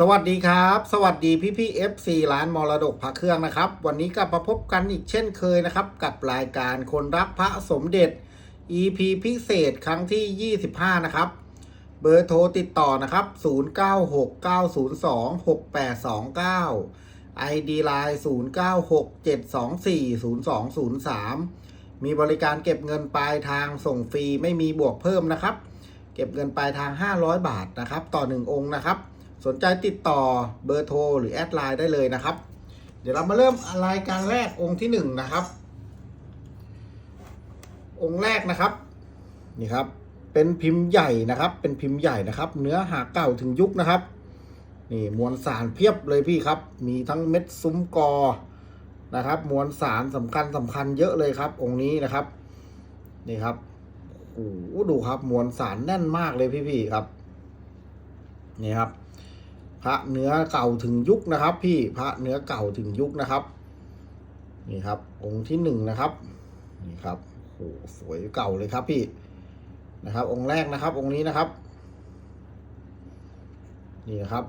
สวัสดีครับ สวัสดีพี่พี่เอฟซีร้านมรดกพระเครื่องนะครับ วันนี้กลับมาพบกันอีกเช่นเคยนะครับ กับรายการคนรักพระสมเด็จ EP พิเศษครั้งที่ 25 นะครับ เบอร์โทรติดต่อนะครับ 0969026829 ID Line 0967240203 มีบริการเก็บเงินปลายทางส่งฟรีไม่มีบวกเพิ่มนะครับ เก็บเงินปลายทาง 500 บาทนะครับ ต่อ 1 องค์นะครับ สนใจติดต่อเบอร์โทรหรือแอดไลน์ได้เลยนะครับ เดี๋ยวเรามาเริ่มรายการแรกองค์ที่1นะครับ องค์แรกนะครับนี่ครับ เป็นพิมพ์ใหญ่นะครับ เป็นพิมพ์ใหญ่นะครับ เนื้อหาเก่าถึงยุคนะครับ นี่มวลสารเพียบเลยพี่ครับ มีทั้งเม็ดซุ้มกอนะครับ มวลสารสำคัญสำคัญเยอะเลยครับ องค์นี้นะครับ นี่ครับโอ้โหดูครับ มวลสารแน่นมากเลยพี่ๆครับ นี่ครับ ระเนื้อเก่าถึงยุคนะครับ พี่พระเนื้อเก่าถึงยุคนะครับ นี่ครับ องค์ที่หนึ่งนะครับ นี่ครับโอ้โหสวยเก่าเลยครับพี่นะครับ องค์แรกนะครับ องค์นี้นะครับ นี่นะครับ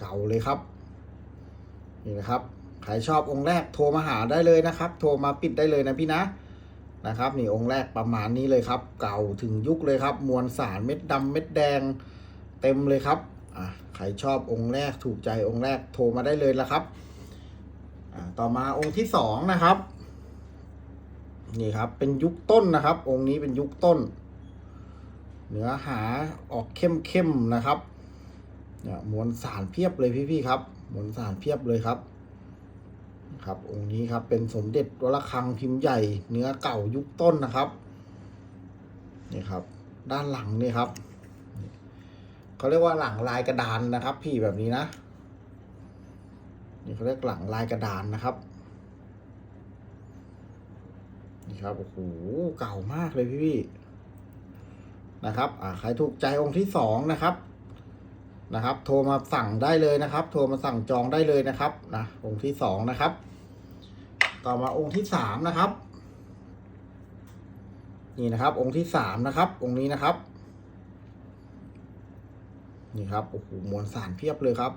เก่าเลยครับ นี่นะครับใครชอบองค์แรกโทรมาหาได้เลยนะครับ โทรมาปิดได้เลยนะพี่นะนะครับ นี่องค์แรกประมาณนี้เลยครับ เก่าถึงยุคเลยครับ มวลสารเม็ดดำเม็ดแดง เต็มเลยครับ อะใครชอบองค์แรกถูกใจองค์แรกโทรมาได้เลยละครับอ่าต่อมาองค์ที่สองนะครับ นี่ครับ เป็นยุคต้นนะครับ องค์นี้เป็นยุคต้น เนื้อหาออกเข้มๆนะครับเนี่ยมวลสารเพียบเลยพี่ๆครับมวลสารเพียบเลยครับ ครับ องค์นี้ครับเป็นสมเด็จวระฆังพิมพ์ใหญ่ เนื้อเก่ายุคต้นนะครับนี่ครับ ด้านหลังนี่ครับ เขาเรียกว่าหลังลายกระดานนะครับ พี่แบบนี้นะนี่เขาเรียกหลังลายกระดานนะครับ นี่ครับโอ้โหเก่ามากเลยพี่พี่ๆนะครับอ่าใครถูกใจองค์ที่สองนะครับนะครับ โทรมาสั่งได้เลยนะครับ โทรมาสั่งจองได้เลยนะครับนะองค์ที่สองนะครับ ต่อมาองค์ที่สามนะครับ นี่นะครับ องค์ที่สามนะครับ องค์นี้นะครับ นี่ครับโอ้โหมวลสารเพียบเลยครับ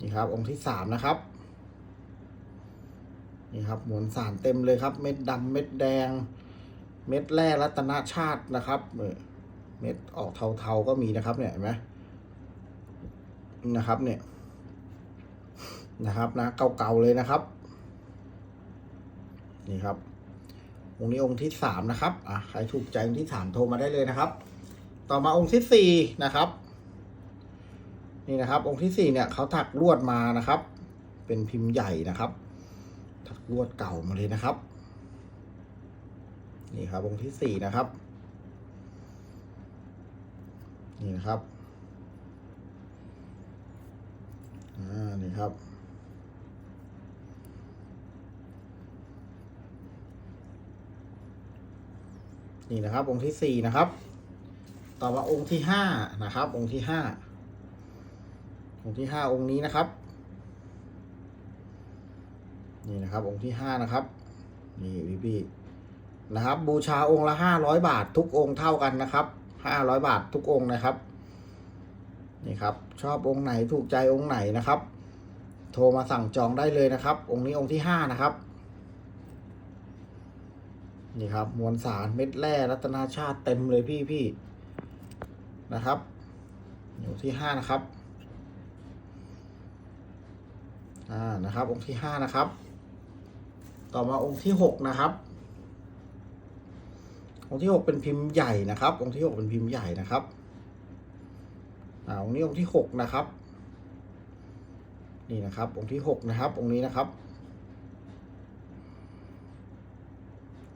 นี่ครับ องค์ที่สามนะครับ นี่ครับมวลสารเต็มเลยครับ เม็ดดำเม็ดแดง เม็ดแร่รัตนชาตินะครับเออเม็ดออกเทาๆก็มีนะครับ เนี่ยเห็นไหมนะครับ เนี่ย นะครับนะเก่าๆเลยนะครับ นี่ครับองค์นี้องค์ที่สามนะครับ อะ ใครถูกใจองค์ที่สามโทรมาได้เลยนะครับ ต่อมาองค์ที่สี่นะครับ นี่นะครับองค์ที่สี่เนี่ยเขาถักลวดมานะครับ เป็นพิมพ์ใหญ่นะครับ ถักลวดเก่ามาเลยนะครับ นี่ครับองค์ที่สี่นะครับ นี่นะครับอ่านี่ครับนี่นะครับองค์ที่สี่นะครับ ต่อมาองค์ที่ห้านะครับ องค์ที่ห้า องค์ที่ห้าองค์นี้นะครับ นี่นะครับองค์ที่ห้านะครับ นี่พี่พี่นะครับ บูชาองค์ละห้าร้อยบาท ทุกองค์เท่ากันนะครับห้าร้อยบาททุกองค์นะครับ นี่ครับ ชอบองค์ไหนถูกใจองค์ไหนนะครับ โทรมาสั่งจองได้เลยนะครับ องค์นี้องค์ที่ห้านะครับนี่ครับมวลสารเม็ดแร่รัตนาชาติเต็มเลยพี่พี่นะครับอยู่ที่ห้านะครับ อ่านะครับ องค์ที่ห้านะครับ ต่อมาองค์ที่หกนะครับ องค์ที่หกเป็นพิมพ์ใหญ่นะครับ องค์ที่หกเป็นพิมพ์ใหญ่นะครับอ่าองค์นี้องค์ที่หกนะครับ นี่นะครับ องค์ที่หกนะครับ องค์นี้นะครับ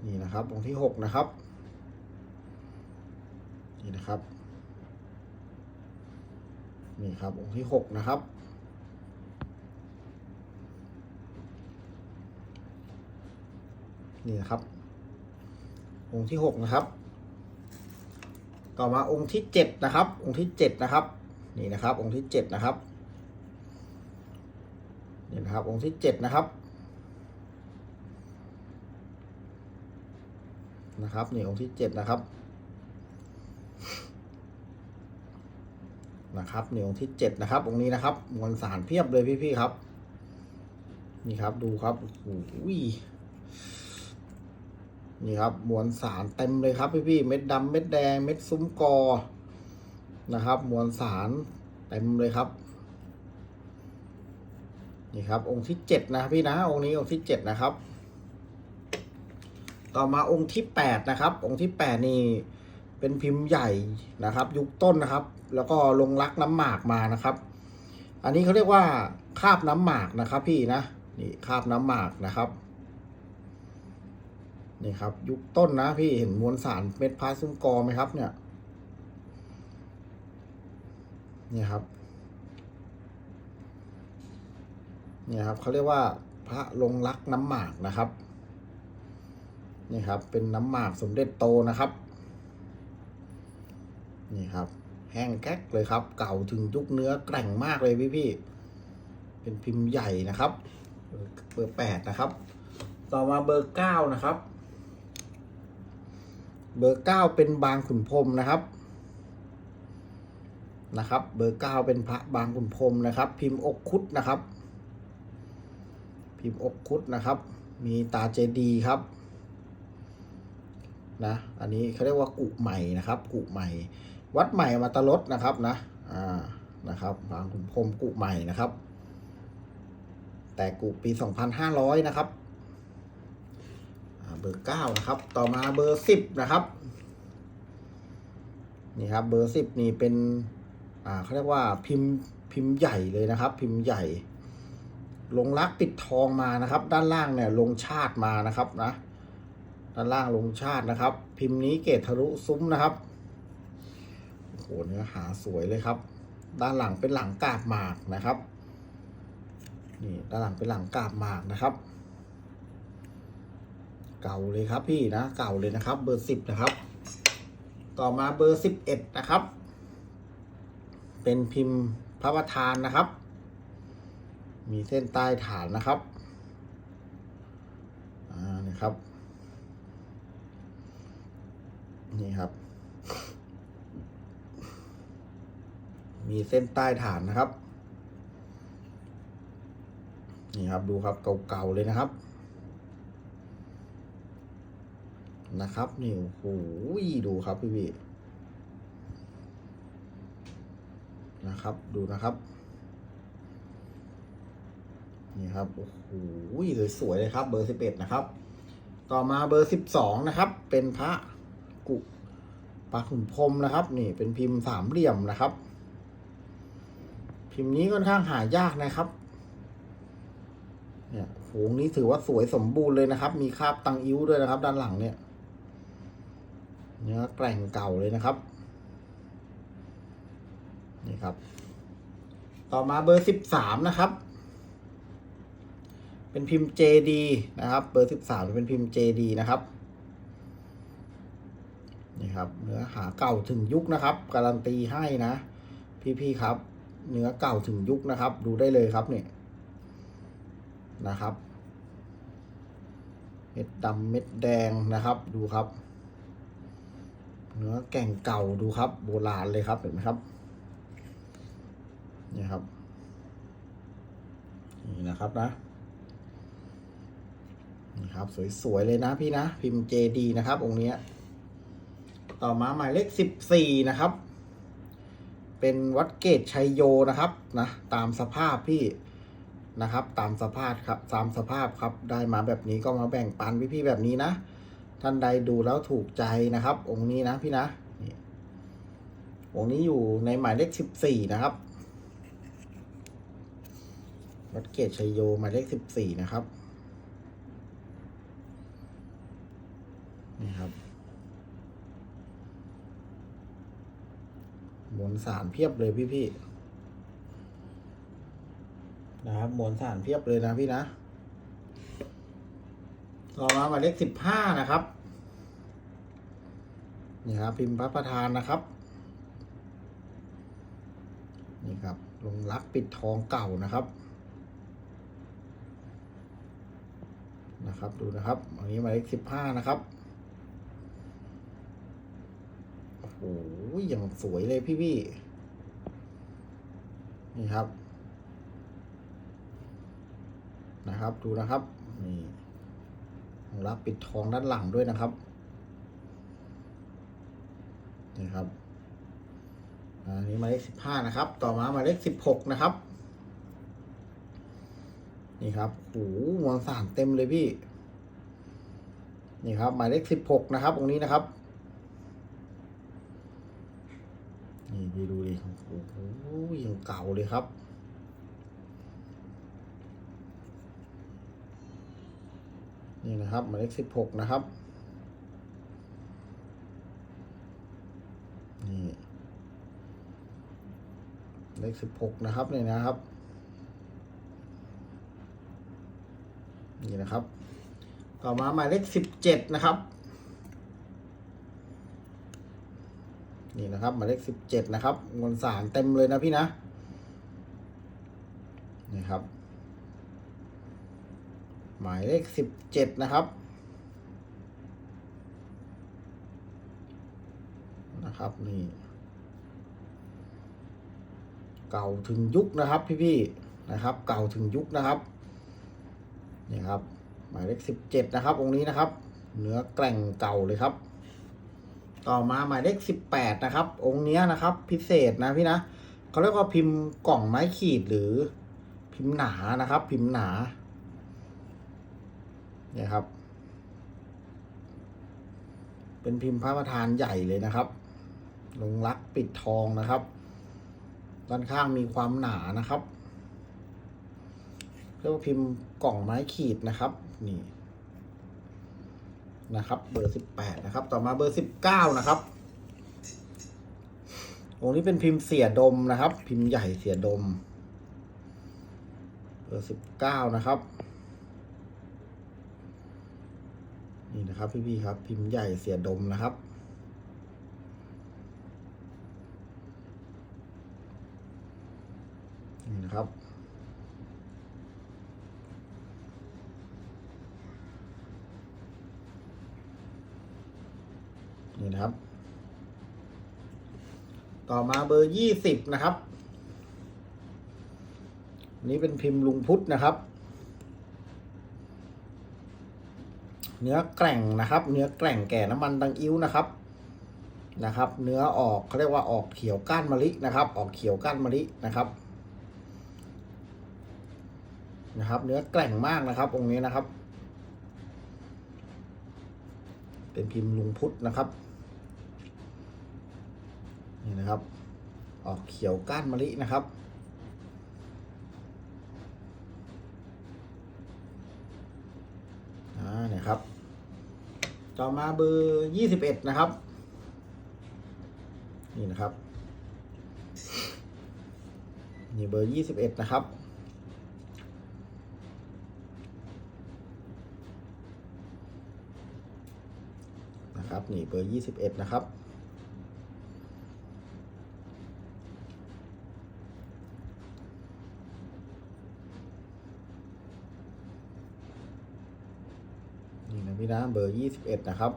นี่นะครับ องค์ที่หกนะครับ นี่นะครับนี่ครับองค์ที่หกนะครับ นี่นะครับ องค์ที่หกนะครับ ต่อมาองค์ที่เจ็ดนะครับ องค์ที่เจ็ดนะครับ นี่นะครับ องค์ที่เจ็ดนะครับนี่นะครับ องค์ที่เจ็ดนะครับนะครับนี่องค์ที่เจ็ดนะครับนะครับนี่องค์ที่เจ็ดนะครับ องค์นี้นะครับมวลสารเพียบเลยพี่ๆครับ นี่ครับดูครับโอ้โห นี่ครับมวลสารเต็มเลยครับพี่ๆเม็ดดำเม็ดแดงเม็ดซุ้มกอนะครับ มวลสารเต็มเลยครับ นี่ครับ องค์ที่เจ็ดนะพี่นะองค์นี้องค์ที่เจ็ดนะครับ ต่อมาองค์ที่แปดนะครับ องค์ที่แปดนี่เป็นพิมพ์ใหญ่นะครับ ยุคต้นนะครับ แล้วก็ลงรักน้ำหมากมานะครับ อันนี้เขาเรียกว่าคาบน้ำหมากนะครับ พี่นะนี่คาบน้ำหมากนะครับ นี่ครับ ยุคต้นนะพี่เห็นมวลสารเม็ดพายซุ้มกอไหมครับ เนี่ยนี่ครับนี่ครับเขาเรียกว่าพระลงรักน้ำหมากนะครับนี่ครับ เป็นน้ำหมากสมเด็จโตนะครับ นี่ครับ แห้งแก๊กเลยครับ เก่าถึงยุคเนื้อแกร่งมากเลยพี่พี่เป็นพิมพ์ใหญ่นะครับ เบอร์แปดนะครับ ต่อมาเบอร์เก้านะครับ เบอร์เก้าเป็นบางขุนพรมนะครับนะครับ เบอร์เก้าเป็นพระบางขุนพรมนะครับ พิมพ์อกคุดนะครับ พิมพ์อกคุดนะครับ มีตาเจดีครับนะอันนี้เขาเรียกว่ากุใหม่นะครับ กุใหม่ วัดใหม่มาตลดนะครับนะอ่านะครับบางขุนพรมกุใหม่นะครับ แต่กุปี 2500 นะครับ อ่าเบอร์9นะครับ ต่อมาเบอร์10นะครับ นี่ครับ เบอร์10นี่เป็น อ่าเขาเรียกว่าพิมพ์พิมพ์ใหญ่เลยนะครับ พิมพ์ใหญ่ ลงรักปิดทองมานะครับ ด้านล่างเนี่ยลงชาติมานะครับนะ ด้านล่างลงชาตินะครับ พิมพ์นี้เกตทะลุซุ้มนะครับโอ้โหเนื้อหาสวยเลยครับ ด้านหลังเป็นหลังกาบหมากนะครับ นี่ด้านหลังเป็นหลังกาบหมากนะครับ เก่าเลยครับพี่นะเก่าเลยนะครับ เบอร์สิบนะครับ ต่อมาเบอร์สิบเอ็ดนะครับ เป็นพิมพ์พระประธานนะครับ มีเส้นใต้ฐานนะครับอ่านี่ครับ นี่ครับ มีเส้นใต้ฐานนะครับ นี่ครับดูครับเก่าๆเลยนะครับ นะครับนี่โอ้โหดูครับพี่พี่นะครับดูนะครับนี่ครับโอ้โหสวยๆเลยครับเบอร์สิบเอ็ดนะครับ ต่อมาเบอร์สิบสองนะครับ เป็นพระกุปาขุนพรมนะครับ นี่เป็นพิมพ์สามเหลี่ยมนะครับ พิมพ์นี้ค่อนข้างหายากนะครับเนี่ยโหงนี้ถือว่าสวยสมบูรณ์เลยนะครับ มีคราบตังอิ้วด้วยนะครับ ด้านหลังเนี่ย เนื้อแกร่งเก่าเลยนะครับนี่ครับ ต่อมาเบอร์สิบสามนะครับ เป็นพิมพ์ JD นะครับ เบอร์สิบสามเป็นพิมพ์ JD นะครับนี่ครับ เนื้อหาเก่าถึงยุคนะครับ การันตีให้นะ พี่ๆครับ เนื้อเก่าถึงยุคนะครับ ดูได้เลยครับเนี่ยนะครับ เม็ดดำเม็ดแดงนะครับ ดูครับ เนื้อแก่งเก่าดูครับ โบราณเลยครับเห็นไหมครับ นี่ครับ นี่นะครับนะนี่ครับ สวยๆเลยนะพี่นะ พิมพ์ JD นะครับ องค์เนี้ยต่อมาหมายเลขสิบสี่นะครับ เป็นวัดเกตชัยโยนะครับนะตามสภาพพี่นะครับ ตามสภาพครับตามสภาพครับ ได้มาแบบนี้ก็มาแบ่งปันพี่ๆแบบนี้นะ ท่านใดดูแล้วถูกใจนะครับ องค์นี้นะพี่นะองค์นี้อยู่ในหมายเลขสิบสี่นะครับวัดเกตชัยโยหมายเลขสิบสี่นะครับนี่ครับมวลสารเพียบเลยพี่พี่นะครับมวลสารเพียบเลยนะพี่นะ ต่อมาหมายเลขสิบห้านะครับ นี่ครับพิมพ์พระประธานนะครับ นี่ครับลงรักปิดทองเก่านะครับนะครับดูนะครับอันนี้หมายเลขสิบห้านะครับโอ้โหอย่างสวยเลยพี่พี่นี่ครับ นะครับดูนะครับนี่ของรับปิดทองด้านหลังด้วยนะครับ นี่ครับอันนี้หมายเลขสิบห้านะครับ ต่อมาหมายเลขสิบหกนะครับ นี่ครับโอ้โหมวลสารเต็มเลยพี่ นี่ครับ หมายเลขสิบหกนะครับตรงนี้นะครับ นี่พี่ดูดิโอ้โหยังเก่าเลยครับนี่นะครับหมายเลขสิบหกนะครับ เลขสิบหกนะครับนี่นะครับ นี่นะครับ ต่อมาหมายเลขสิบเจ็ดนะครับ นี่นะครับหมายเลขสิบเจ็ดนะครับมวลสารเต็มเลยนะพี่นะนี่ครับ หมายเลขสิบเจ็ดนะครับนะครับนี่ เก่าถึงยุคนะครับพี่ๆนะครับ เก่าถึงยุคนะครับนี่ครับหมายเลขสิบเจ็ดนะครับองค์นี้นะครับ เนื้อแกร่งเก่าเลยครับ ต่อมาหมายเลขสิบแปดนะครับ องค์เนี้ยนะครับ พิเศษนะพี่นะเขาเรียกว่าพิมพ์กล่องไม้ขีดหรือพิมพ์หนานะครับ พิมพ์หนาเนี่ยครับ เป็นพิมพ์พระประธานใหญ่เลยนะครับ ลงรักปิดทองนะครับ ด้านข้างมีความหนานะครับเรียกว่าพิมพ์กล่องไม้ขีดนะครับ นี่ นะครับ เบอร์สิบแปดนะครับ ต่อมาเบอร์สิบเก้านะครับองค์นี้เป็นพิมพ์เสียดมนะครับ พิมพ์ใหญ่เสียดม เบอร์สิบเก้านะครับ นี่นะครับ พี่ๆครับ พิมพ์ใหญ่เสียดมนะครับ นี่นะครับนี่นะครับ ต่อมาเบอร์ยี่สิบนะครับนี่เป็นพิมพ์ลุงพุทธนะครับ เนื้อแกร่งนะครับ เนื้อแกร่งแก่น้ำมันตังอิ้วนะครับนะครับ เนื้อออกเขาเรียกว่าออกเขียวก้านมะลินะครับ ออกเขียวก้านมะลินะครับ นะครับ เนื้อแกร่งมากนะครับ องค์นี้นะครับ เป็นพิมพ์ลุงพุทธนะครับ นี่นะครับ ออกเขียวก้านมะลินะครับอ่าเนี่ยครับ ต่อมาเบอร์ยี่สิบเอ็ดนะครับ นี่นะครับนี่เบอร์ยี่สิบเอ็ดนะครับ นะครับนี่เบอร์ยี่สิบเอ็ดนะครับ นี่นะพี่นะเบอร์ยี่สิบเอ็ดนะครับ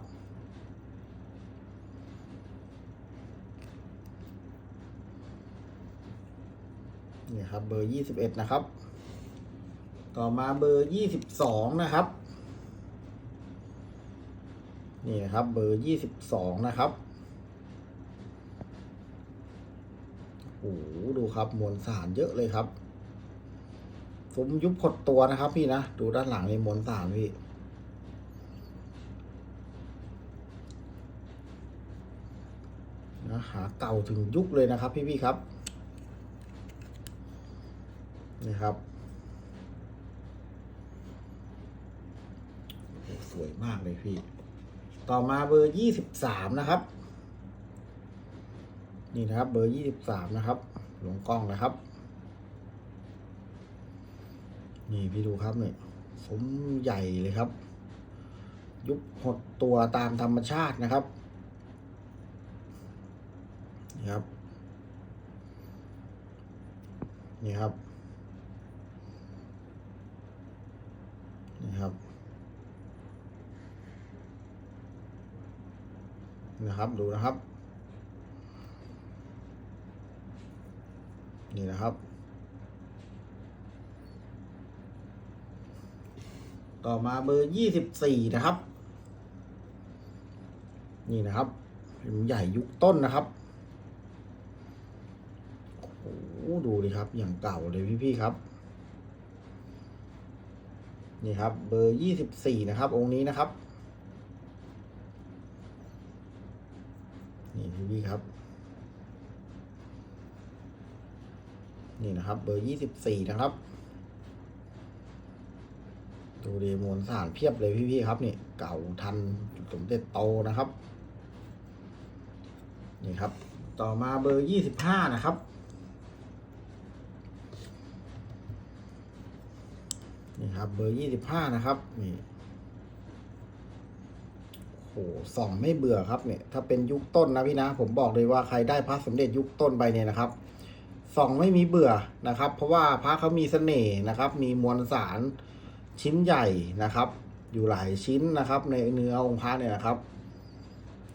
นี่ครับเบอร์ยี่สิบเอ็ดนะครับ ต่อมาเบอร์ยี่สิบสองนะครับ นี่นะครับ เบอร์ยี่สิบสองนะครับโอ้โหดูครับมวลสารเยอะเลยครับซุ้มยุบขดตัวนะครับ พี่นะดูด้านหลังนี่มวลสารพี่นะหาเก่าถึงยุคเลยนะครับ พี่พี่ๆครับนี่ครับสวยมากเลยพี่ ต่อมาเบอร์ยี่สิบสามนะครับ นี่นะครับเบอร์ยี่สิบสามนะครับหลวงกล้องนะครับ นี่พี่ดูครับเนี่ยสมใหญ่เลยครับ ยุบหดตัวตามธรรมชาตินะครับนี่ครับ นี่ครับนี่ครับ นะครับดูนะครับ นี่นะครับ ต่อมาเบอร์ยี่สิบสี่นะครับ นี่นะครับพิมใหญ่ยุคต้นนะครับโอ้ดูดิครับ อย่างเก่าเลยพี่ๆครับ นี่ครับ เบอร์ยี่สิบสี่นะครับ องค์นี้นะครับ นี่พี่ๆครับ นี่นะครับ เบอร์ยี่สิบสี่นะครับ ดูดีมวลสารเพียบเลยพี่ๆครับนี่เก่าทันสมเด็จโตนะครับ นี่ครับ ต่อมาเบอร์ยี่สิบห้านะครับนี่ครับ เบอร์ยี่สิบห้านะครับ นี่ ส่องไม่เบื่อครับเนี่ยถ้าเป็นยุคต้นนะพี่นะผมบอกเลยว่าใครได้พระสมเด็จยุคต้นไปเนี่ยนะครับส่องไม่มีเบื่อนะครับ เพราะว่าพระเขามีเสน่ห์นะครับ มีมวลสารชิ้นใหญ่นะครับ อยู่หลายชิ้นนะครับ ในเนื้อองค์พระเนี่ยนะครับ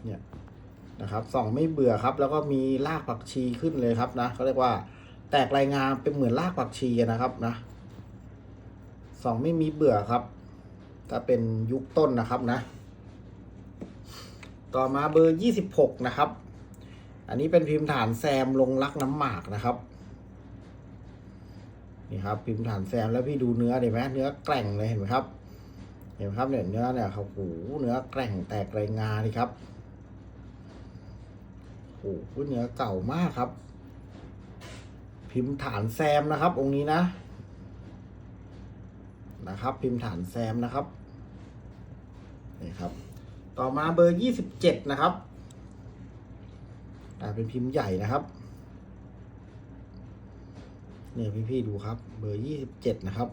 เนี่ยนะครับส่องไม่เบื่อครับ แล้วก็มีรากผักชีขึ้นเลยครับนะเขาเรียกว่าแตกรายงานเป็นเหมือนรากผักชีนะครับนะส่องไม่มีเบื่อครับถ้าเป็นยุคต้นนะครับนะ ต่อมาเบอร์ยี่สิบหกนะครับ อันนี้เป็นพิมพ์ฐานแซมลงรักน้ำหมากนะครับ นี่ครับ พิมพ์ฐานแซมแล้วพี่ดูเนื้อเห็นไหมเนื้อแกร่งเลยเห็นไหมครับ เห็นไหมครับเนี่ยเนื้อเนี่ยเขาโอ้โหเนื้อแกร่งแตกรายงานี่ครับโอ้โหเนื้อเก่ามากครับ พิมพ์ฐานแซมนะครับ องค์นี้นะ นะครับ พิมพ์ฐานแซมนะครับนี่ครับ ต่อมาเบอร์ยี่สิบเจ็ดนะครับ อ่าเป็นพิมพ์ใหญ่นะครับเนี่ยพี่ๆดูครับ เบอร์ยี่สิบเจ็ดนะครับ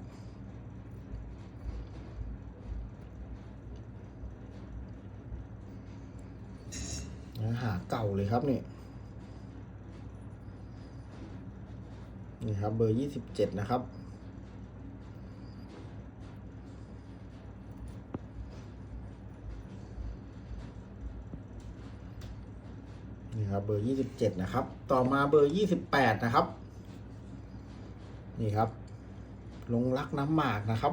เนื้อหาเก่าเลยครับเนี่ยนี่ครับ เบอร์ยี่สิบเจ็ดนะครับ นี่ครับ เบอร์ยี่สิบเจ็ดนะครับ ต่อมาเบอร์ยี่สิบแปดนะครับ นี่ครับ ลงรักน้ำหมากนะครับ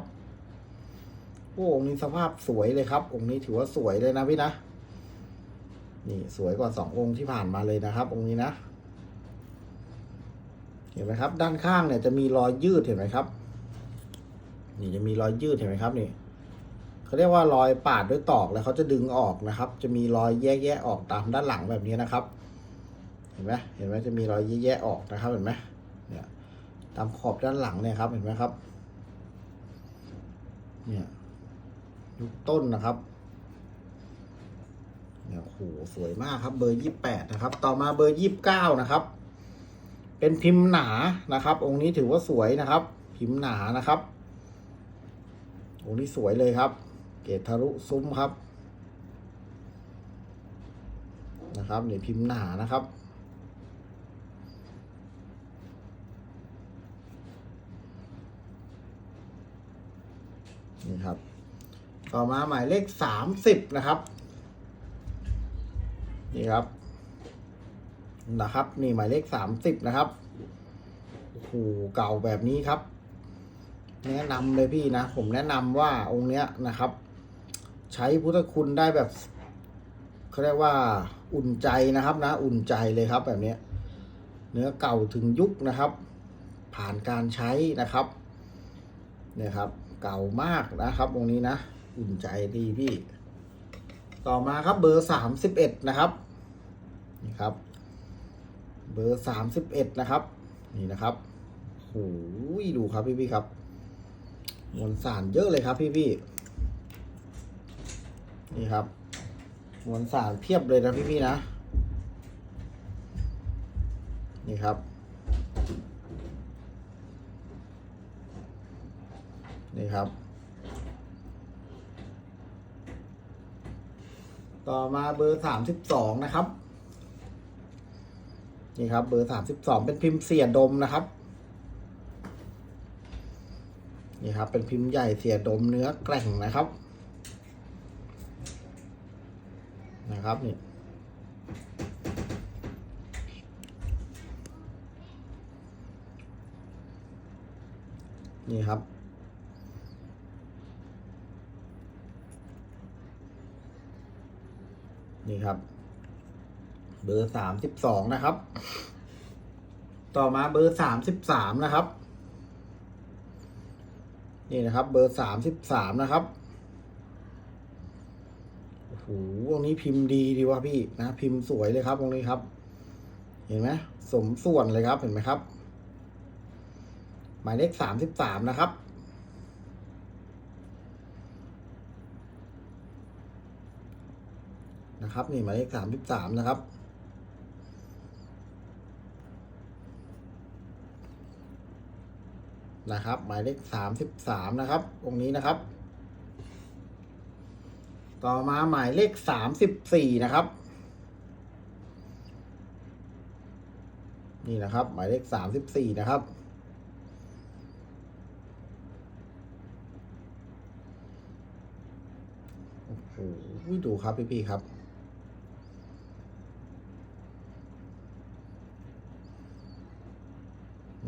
โอ้องค์นี้สภาพสวยเลยครับ องค์นี้ถือว่าสวยเลยนะพี่นะ นี่สวยกว่าสององค์ที่ผ่านมาเลยนะครับ องค์นี้นะ เห็นไหมครับ ด้านข้างเนี่ยจะมีรอยยืดเห็นไหมครับ นี่จะมีรอยยืดเห็นไหมครับนี่เขาเรียกว่ารอยปาดด้วยตอกแล้วเขาจะดึงออกนะครับ จะมีรอยแยกๆออกตามด้านหลังแบบนี้นะครับ ห็นไหมเห็นไหมจะมีรอยแยกๆออกนะครับ เห็นไหมเนี่ยตามขอบด้านหลังเนี่ยครับ เห็นไหมครับ เนี่ยยุคต้นนะครับเนี่ยโอ้โหสวยมากครับ เบอร์ยี่แปดนะครับ ต่อมาเบอร์ยี่บเก้านะครับ เป็นพิมพ์หนานะครับ องค์นี้ถือว่าสวยนะครับ พิมพ์หนานะครับ องค์นี้สวยเลยครับ เกตทะลุซุ้มครับนะครับเนี่ยพิมพ์หนานะครับ นี่ครับ ต่อมาหมายเลขสามสิบนะครับ นี่ครับ นะครับ นี่หมายเลขสามสิบนะครับโอ้โหเก่าแบบนี้ครับ แนะนำเลยพี่นะ ผมแนะนำว่าองค์เนี้ยนะครับ ใช้พุทธคุณได้แบบเขาเรียกว่าอุ่นใจนะครับนะ อุ่นใจเลยครับแบบนี้เนื้อเก่าถึงยุคนะครับ ผ่านการใช้นะครับเนี่ยครับ เก่ามากนะครับองนี้นะอุ่นใจดีพี่ ต่อมาครับเบอร์สามสิบเอ็ดนะครับ นี่ครับ เบอร์สามสิบเอ็ดนะครับ นี่นะครับโอ้ยดูครับพี่พี่ครับมวลสารเยอะเลยครับพี่พี่นี่ครับมวลสารเพียบเลยนะพี่พี่นะ นี่ครับ นี่ครับ ต่อมาเบอร์สามสิบสองนะครับ นี่ครับ เบอร์สามสิบสองเป็นพิมพ์เสียดมนะครับ นี่ครับ เป็นพิมพ์ใหญ่เสียดมเนื้อแกร่งนะครับ นะครับนี่นี่ครับ นี่ครับ เบอร์สามสิบสองนะครับ ต่อมาเบอร์สามสิบสามนะครับ นี่นะครับ เบอร์สามสิบสามนะครับโอ้โหวงนี้พิมพ์ดีดีว่ะพี่นะพิมพ์สวยเลยครับวงนี้ครับ เห็นไหมสมส่วนเลยครับเห็นไหมครับ หมายเลขสามสิบสามนะครับ นะครับ นี่หมายเลขสามสิบสามนะครับ นะครับ หมายเลขสามสิบสามนะครับ องค์นี้นะครับ ต่อมาหมายเลขสามสิบสี่นะครับ นี่นะครับ หมายเลขสามสิบสี่นะครับโอ้โหดูครับพี่พี่ๆครับ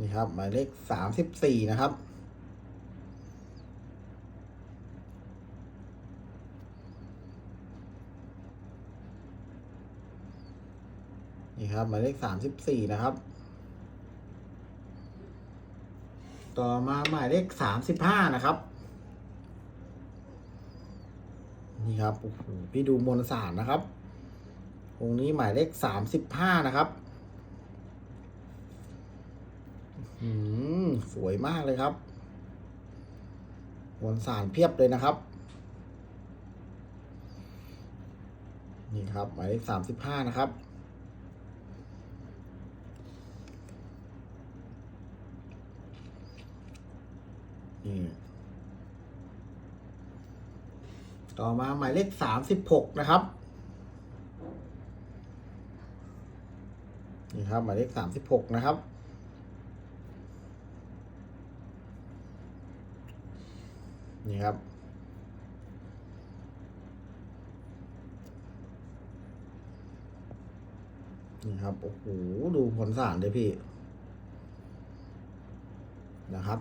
นี่ครับ หมายเลขสามสิบสี่นะครับ นี่ครับ หมายเลขสามสิบสี่นะครับ ต่อมาหมายเลขสามสิบห้านะครับ นี่ครับโอ้โหพี่ดูมวลสารนะครับองค์นี้หมายเลขสามสิบห้านะครับ อืม สวยมากเลยครับมวลสารเพียบเลยนะครับ นี่ครับ หมายเลขสามสิบห้านะครับ นี่ต่อมาหมายเลขสามสิบหกนะครับ นี่ครับ หมายเลขสามสิบหกนะครับ นี่ครับ นี่ครับ โอ้โห ดูผลสารเลยพี่ นะครับ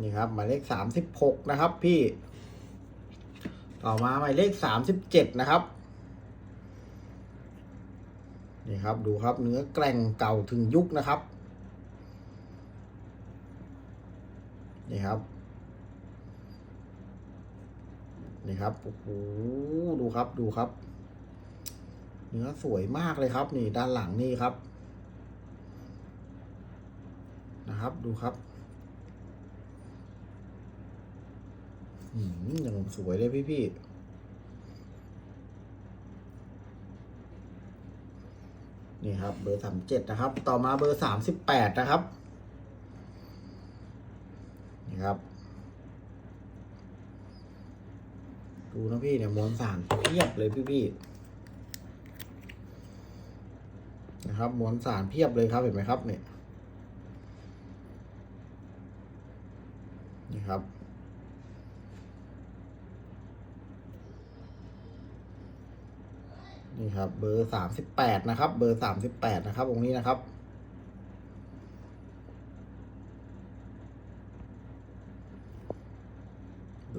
นี่ครับ หมายเลขสามสิบหกนะครับพี่ ต่อมาหมายเลขสามสิบเจ็ดนะครับนี่ครับ ดูครับเนื้อแกร่งเก่าถึงยุคนะครับ นี่ครับ นี่ครับโอ้โหดูครับดูครับ เนื้อสวยมากเลยครับ นี่ด้านหลังนี่ครับ นะครับดูครับอืมย่างสวยเลยพี่พี่นี่ครับ เบอร์สามเจ็ดนะครับ ต่อมาเบอร์สามสิบแปดนะครับ ครับ ดูนะพี่เนี่ยมวลสารเพียบเลยพี่พี่ๆนะครับมวลสารเพียบเลยครับเห็นไหมครับเนี่ยนี่ครับนี่ครับ เบอร์สามสิบแปดนะครับ เบอร์สามสิบแปดนะครับตรงนี้นะครับ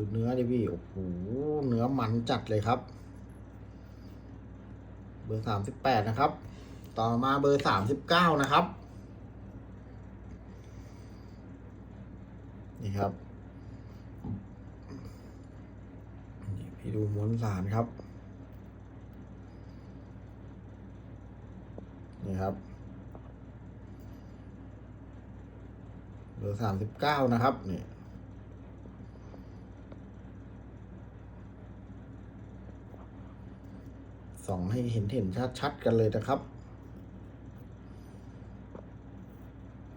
ดูเนื้อดิพี่ โอ้โห เนื้อมันจัดเลยครับ เบอร์สามสิบแปดนะครับ ต่อมาเบอร์สามสิบเก้านะครับ นี่ครับ นี่พี่ดูม้วนสารครับ นี่ครับ เบอร์สามสิบเก้านะครับ นี่ ส่องให้เห็นเห็นชัดๆกันเลยนะครับ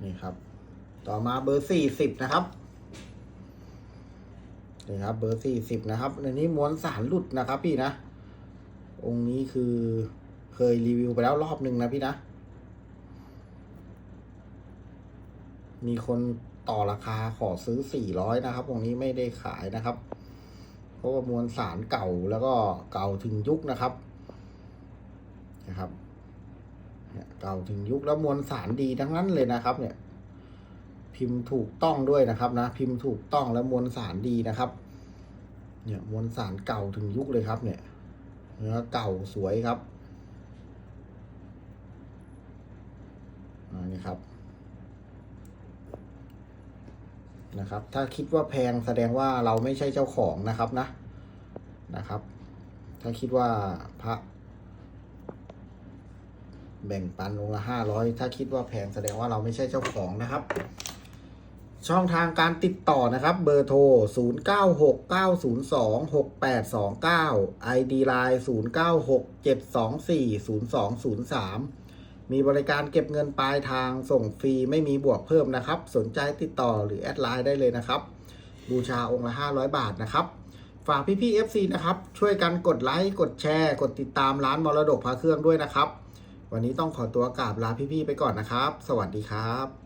นี่ครับ ต่อมาเบอร์สี่สิบนะครับนี่ครับ เบอร์สี่สิบนะครับในนี้ม้วนสารหลุดนะครับ พี่นะ องค์นี้คือเคยรีวิวไปแล้วรอบหนึ่งนะพี่นะ มีคนต่อราคาขอซื้อสี่ร้อยนะครับ องค์นี้ไม่ได้ขายนะครับ เพราะว่ามวลสารเก่าแล้วก็เก่าถึงยุคนะครับ นะครับเนี่ยเก่าถึงยุคแล้วมวลสารดีทั้งนั้นเลยนะครับ เนี่ย พิมพ์ถูกต้องด้วยนะครับนะพิมพ์ถูกต้องแล้วมวลสารดีนะครับ เนี่ยมวลสารเก่าถึงยุคเลยครับ เนี่ยเนื้อเก่าสวยครับนนี้ครับนะครับ ถ้าคิดว่าแพงแสดงว่าเราไม่ใช่เจ้าของนะครับนะนะครับ ถ้าคิดว่าพระ แบ่งปันองค์ละห้าร้อยถ้าคิดว่าแพงแสดงว่าเราไม่ใช่เจ้าของนะครับ ช่องทางการติดต่อนะครับ เบอร์โทร 0 9 6 9 0 2 6 8 2 9 ID Line 0 9 6 7 2 4 0 2 0 3 มีบริการเก็บเงินปลายทางส่งฟรีไม่มีบวกเพิ่มนะครับ สนใจติดต่อหรือแอดไลน์ได้เลยนะครับ บูชาองค์ละ 500 บาทนะครับฝากพี่ๆ FC นะครับ ช่วยกันกดไลค์ กดแชร์ กดติดตามร้านมรดกพระเครื่องด้วยนะครับ วันนี้ต้องขอตัวกราบลาพี่ๆไปก่อนนะครับ สวัสดีครับ